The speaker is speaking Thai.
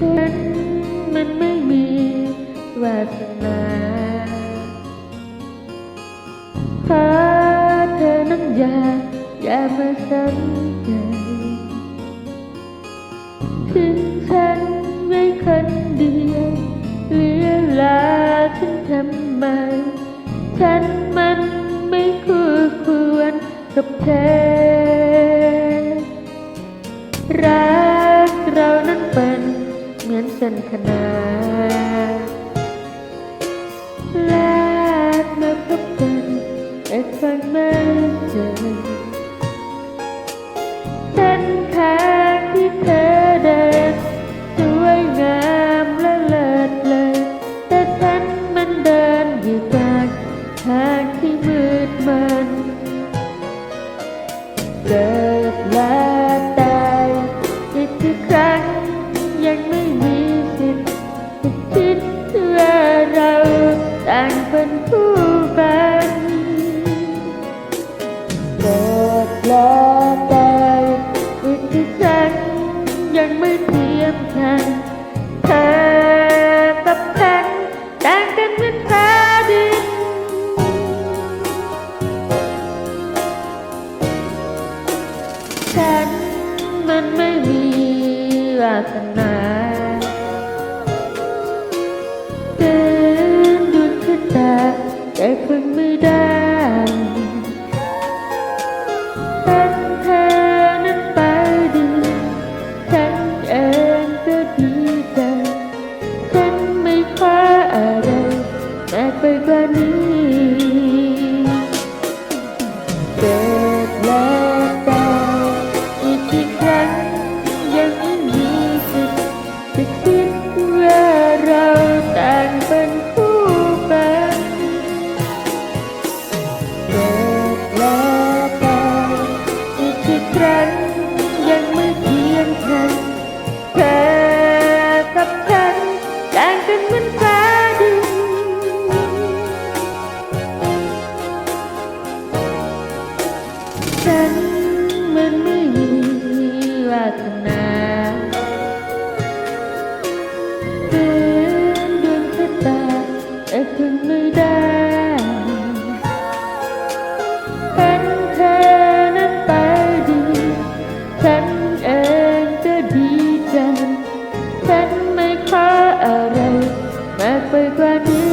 ฉันมันไม่มีวาสนาขอเธอนั้นอย่าอย่ามาสนใจถึงฉันไม่คนเดียวเหลือลาฉันทำไม ฉันมันไม่คู่ควรกับเธอ ขนานลกมาพบกันแต่ฟังไม่เจอเส้นทางที่เธอเดินสวยงามและเลิศเลยแต่ฉันมันเดินอยู่กลางทางที่มืดมันเกิดและตายอีกกี่ครั้งยังไม่มี งเป็นคู่กันเกิดแล้วตายอีกที่ฉันยังไม่เทียมทันเธอกับฉันต่างกันเหมือนฟ้าดินฉันมันไม่มีวาสนา แต่พึ่งไม่ได้ฉั ยังไม่เพียงฉันเธอกับฉันต่างกันเหมือนฟ้าดินฉัน ใ